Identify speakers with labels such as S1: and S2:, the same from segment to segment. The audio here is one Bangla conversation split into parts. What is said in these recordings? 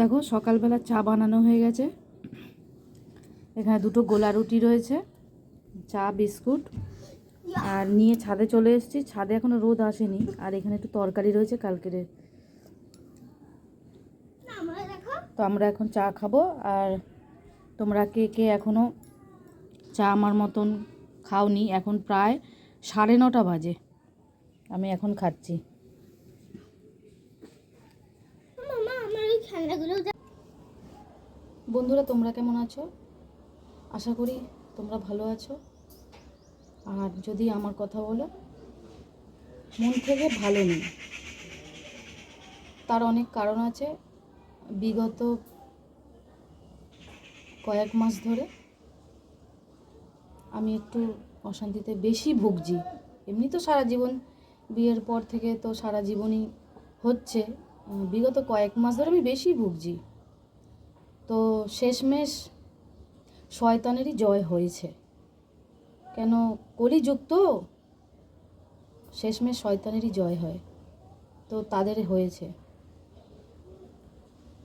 S1: দেখো সকালবেলা চা বানানো হয়ে গেছে। এখানে দুটো গোলা রুটি রয়েছে, চা, বিস্কুট। আর নিয়ে ছাদে চলে এসেছি। ছাদে এখনও রোদ আসেনি। আর এখানে একটু তরকারি রয়েছে কালকের। তো আমরা এখন চা খাব। আর তোমরা কে কে এখনও চা আমার মতন খাওনি, এখন প্রায় সাড়ে নটা বাজে। আমি এখন খাচ্ছি। বন্ধুরা, তোমরা কেমন আছো? আশা করি তোমরা ভালো আছো। আর যদি আমার কথা বলো, মন থেকে ভালো নেই। তার অনেক কারণ আছে। বিগত কয়েক মাস ধরে আমি একটু অশান্তিতে বেশি ভুগছি। এমনি তো সারা জীবন, বিয়ের পর থেকে তো সারা জীবনই হচ্ছে। বিগত কয়েক মাস ধরে আমি বেশি ভুগছি। তো শেষমেশ শয়তানেরই জয় হয়েছে। কেন কলিযুগ তো? শেষমেশ শয়তানেরই জয় হয়। তো তাদের হয়েছে।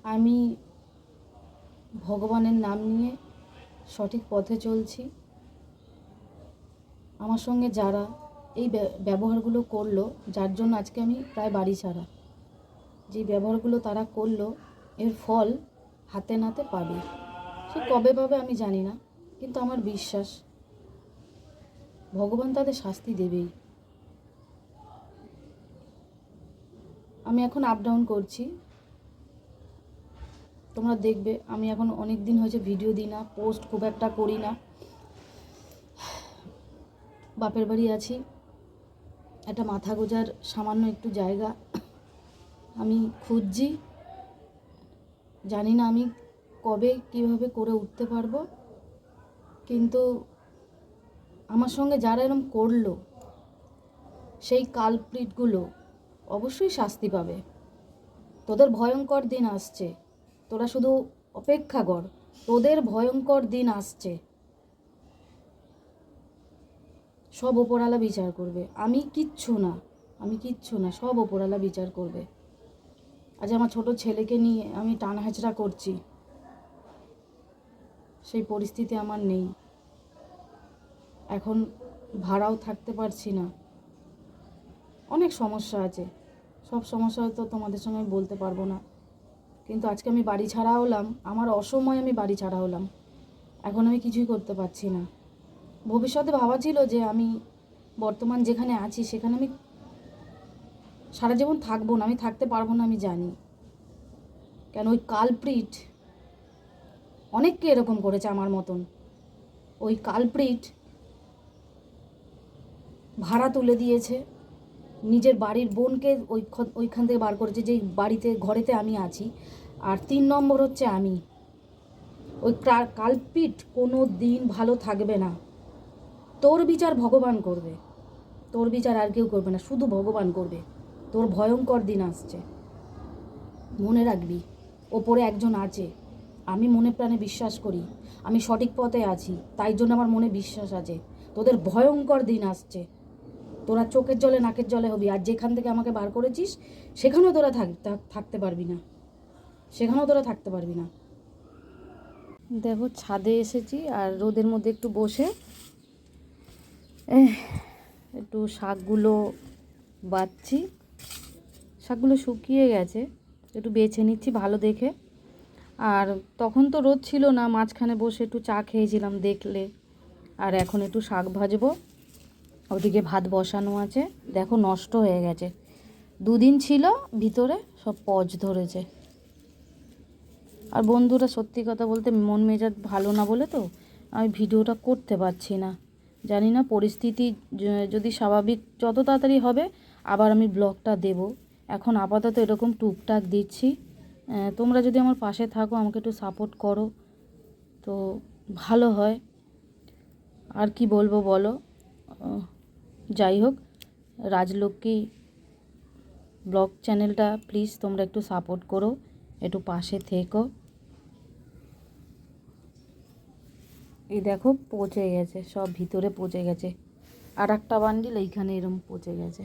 S1: আমি ভগবানের নাম নিয়ে সঠিক পথে চলছি। আমার সঙ্গে যারা এই ব্য- ব্যবহারগুলো করল, যার জন্য আজকে আমি প্রায় বাড়ি ছাড়া। যে ব্যবহারগুলো তারা করল, এর ফল হাতে নাতে পাবে। সে কবে পাবে আমি জানি না, কিন্তু আমার বিশ্বাস, ভগবান তাদের শাস্তি দেবেই। আমি এখন আপ ডাউন করছি। তোমরা দেখবে, আমি এখন অনেক দিন হয়েছে ভিডিও দিই না পোস্ট খুব একটা করি না। বাপের বাড়ি আছি। একটা মাথা গোজার সামান্য একটু জায়গা। আমি খুঁজছি। জানি না আমি কবে কীভাবে করে উঠতে পারব। কিন্তু আমার সঙ্গে যারা এরম করল, সেই কালপ্রিটগুলো অবশ্যই শাস্তি পাবে। তোদের ভয়ঙ্কর দিন আসছে। তোরা শুধু অপেক্ষা কর, তোদের ভয়ঙ্কর দিন আসছে। সব ওপরালা বিচার করবে। আমি কিচ্ছু না, আমি কিচ্ছু না, সব ওপরালা বিচার করবে। আজ আমার ছোট ছেলেকে নিয়ে আমি টানা হেঁচড়া করছি। সেই পরিস্থিতি আমার নেই। এখন ভাড়াও থাকতে পারছি না। অনেক সমস্যা আছে। সব সমস্যা হয়তো তোমাদের সঙ্গে আমি বলতে পারব না। কিন্তু আজকে আমি বাড়ি ছাড়া হলাম, আমার অসময়ে আমি বাড়ি ছাড়া হলাম। এখন আমি কিছুই করতে পারছি না। ভবিষ্যতে ভাবা ছিল যে আমি বর্তমান যেখানে আছি, সেখানে আমি সারা জীবন থাকব না, আমি থাকতে পারব না, আমি জানি। কেন ওই কালপ্রিট অনেককে এরকম করেছে আমার মতন। ওই কালপ্রিট ভাড়া তুলে দিয়েছে, নিজের বাড়ির বোনকে ওই ওইখান থেকে বার করেছে, যেই বাড়িতে, ঘরেতে আমি আছি। আর তিন নম্বর হচ্ছে আমি। ওই কালপিট কোনো দিন ভালো থাকবে না। তোর বিচার ভগবান করবে। তোর বিচার আর কেউ করবে না, শুধু ভগবান করবে। তোর ভয়ঙ্কর দিন আসছে। মনে রাখবি, ওপরে একজন আছে। আমি মনে প্রাণে বিশ্বাস করি, আমি সঠিক পথে আছি, তাই জন্য আমার মনে বিশ্বাস আছে। তোদের ভয়ঙ্কর দিন আসছে। তোরা চোখের জলে নাকের জলে হবি, আর যেখান থেকে আমাকে বার করেছিস, সেখানেও তোরা থাক, থাক- থাকতে পারবি না। সেখানেও তোরা থাকতে পারবি না। দেখো, ছাদে এসেছি, আর রোদের মধ্যে একটু বসে। একটু শাকগুলো বাচ্ছি শাকগুলো শুকিয়ে গেছে, একটু বেছে নিচ্ছি ভালো দেখে। আর তখন তো রোদ ছিল না, মাঝখানে বসে একটু চা খেয়েছিলাম দেখলে। আর এখন একটু শাক ভাজবো, ওদিকে ভাত বসানো আছে। দেখো নষ্ট হয়ে গেছে। দুদিন ছিল, ভিতরে সব পজ ধরেছে। আর বন্ধুরা সত্যি কথা বলতে মন মেজাজ ভালো না বলে তো আমি ভিডিওটা করতে পারছি না। জানি না পরিস্থিতি যদি স্বাভাবিক, যত তাড়াতাড়ি হবে আবার আমি ব্লগটা দেব। এখন আপাতত এরকম টুকটাক দিচ্ছি। তোমরা যদি আমার পাশে থাকো, আমাকে একটু সাপোর্ট করো। তো ভালো হয়। আর কি বলব বলো? যাই হোক, রাজলক্ষ্মী ব্লগ চ্যানেলটা প্লিজ তোমরা একটু সাপোর্ট করো, একটু পাশে থেকো। এই দেখো, পচে গেছে, সব ভিতরে পচে গেছে। আর একটা বান্ডিল এইখানে এরম পচে গেছে।